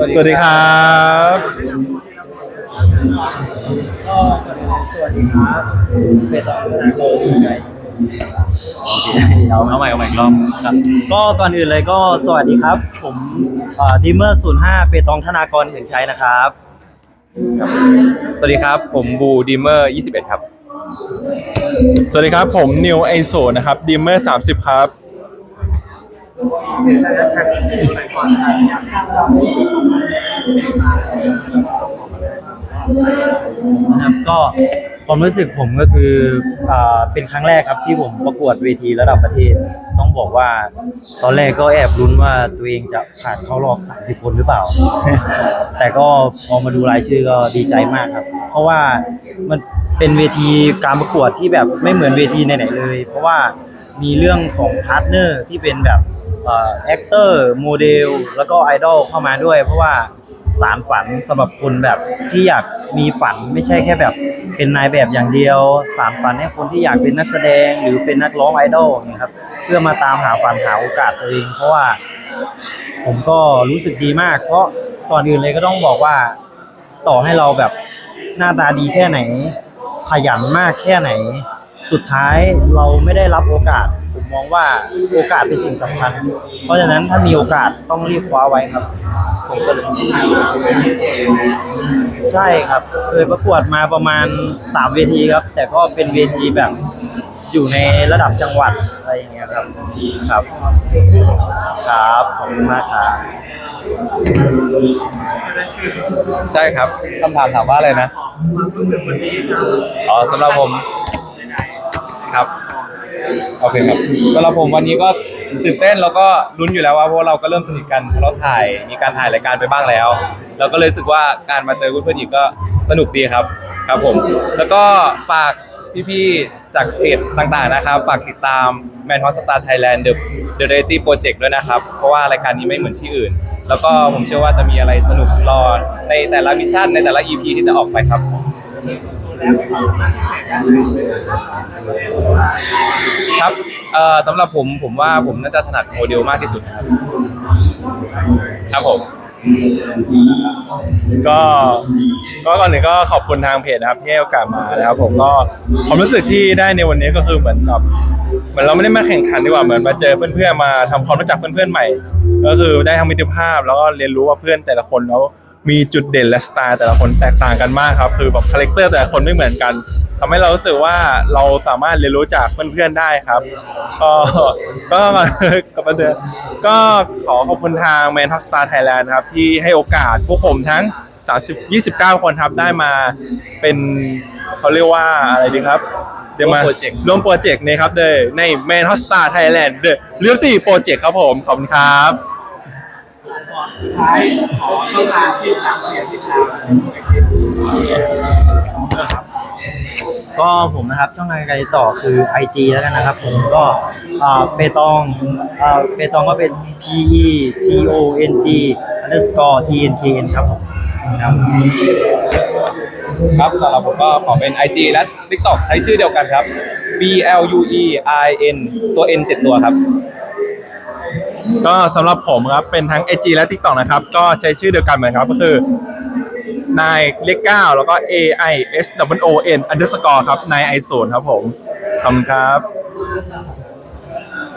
สวัสดีครับก็สวัสดีครับเป็นต่อธนาโกถูกใจเราเอาใหม่เอาใหม่อีกรอบครับ ก็ก่อนอื่นเลยก็สวัสดีครับ ผมดิมเมอร์ศูนย์ห้าเปตองธนากรถึงใช้นะครับ สวัสดีครับ ผมบูดีเมอร์21ครับ สวัสดีครับ ผมนิวไอโซนะครับดีมเมอร์30ครับ นะครับก็ความรู้สึกผมก็คืออ่าเป็นครั้งแรกครับที่ผมประกวดเวทีระดับประเทศ ต้องบอกว่า ตอนแรกก็แอบลุ้นว่าตัวเองจะผ่านเข้ารอบ 30 คนหรือเปล่า แต่ก็พอมาดูรายชื่อก็ดีใจมากครับ เพราะว่ามันเป็นเวทีการประกวดที่แบบไม่เหมือนเวทีไหนๆเลย เพราะว่ามีเรื่องของพาร์ทเนอร์ที่เป็นแบบ แอคเตอร์โมเดลแล้วก็ไอดอลเข้ามาด้วย เพราะว่าสารฝันสำหรับคนแบบที่อยากมีฝันไม่ใช่แค่แบบเป็นนายแบบอย่างเดียวสารฝันให้คนที่อยากเป็นนักแสดงหรือเป็นนักร้องไอดอลอย่างเงี้ยครับ เพื่อมาตามหาฝันหาโอกาสตัวเอง เพราะว่าผมก็รู้สึกดีมาก เพราะก่อนอื่นเลยก็ต้องบอกว่าต่อให้เราแบบหน้าตาดีแค่ไหน ขยันมากแค่ไหน สุดท้ายเราไม่ได้รับโอกาส มองว่าโอกาสเป็นสิ่งสำคัญ เพราะฉะนั้นถ้ามีโอกาสต้องรีบคว้าไว้ครับ ผมก็เลยใช่ครับ เคยประกวดมาประมาณ 3 เวทีครับ แต่ก็เป็นเวทีแบบอยู่ในระดับจังหวัดอะไรอย่างเงี้ยครับครับ ครับขอบคุณมากครับใช่ครับคำถามถามว่าอะไรนะอ๋อสำหรับผมครับ โอเคครับสำหรับผมวันนี้ก็ตื่นเต้นแล้วก็ลุ้นอยู่แล้วว่าเพราะเราก็เริ่มสนิทกันเพราะเราถ่ายมีการถ่ายรายการไปบ้างแล้ว เราก็เลยรู้สึกว่าการมาเจอเพื่อนๆอีกก็สนุกดีครับครับผม แล้วก็ฝากพี่ๆจากเพจต่างๆนะครับ ฝากติดตาม Man Hot Star Thailand The The Reality Project ด้วยนะครับ เพราะว่ารายการนี้ไม่เหมือนที่อื่น แล้วก็ผมเชื่อว่าจะมีอะไรสนุกรอในแต่ละมิชชั่นในแต่ละ EP ที่จะออกไปครับ ครับเอ่อสำหรับผมผมว่าผมน่าจะถนัดโมเดลมากที่สุดนะครับครับผม ก็ก็ก่อนอื่นก็ขอบคุณทางเพจนะครับที่ให้โอกาสมานะครับผมก็ความรู้สึกที่ได้ในวันนี้ก็คือเหมือนแบบเหมือนเราไม่ได้มาแข่งขันดีกว่าเหมือนมาเจอเพื่อนๆมาทำความรู้จักเพื่อนๆใหม่ ก็คือได้ทั้งมิตรภาพแล้วก็เรียนรู้ว่าเพื่อนแต่ละคนแล้ว มีจุดเด่นและสไตล์แต่ละคนแตกต่างกันมากครับคือแบบคาแรคเตอร์แต่ละคนไม่เหมือนกันทำให้เรารู้สึกว่าเราสามารถเรียนรู้จากเพื่อนๆได้ครับก็ก็กับมาเจอก็ขอขอบคุณทาง Man Top Star Thailand ครับที่ให้โอกาสพวกผมทั้ง 30 29 คนครับได้มาเป็นเขาเรียกว่าอะไรดีครับเดี๋ยวมาร่วมโปรเจกต์ร่วมโปรเจกต์นี้ครับเดยใน Man Hot Star Thailand The Reality Project ครับผม ขอบคุณครับ ก็ผมนะครับช่องทางการติดต่อคือ IG แล้วกันนะครับ ผมก็เปตองเปตองก็เป็น P E T O N G underscore T N K N ครับผมครับครับสำหรับผมก็ขอเป็น IG และ TikTok ใช้ชื่อเดียวกันครับ B L U E I N ตัว N 7 ตัวครับ ก็สำหรับผมครับเป็นทั้ง IG และ TikTok นะครับ ก็ใช้ชื่อเดียวกันเหมือนครับก็คือนายเลข9แล้วก็ A I S W O N underscore ครับนายไอโซนครับผมขอบคุณครับ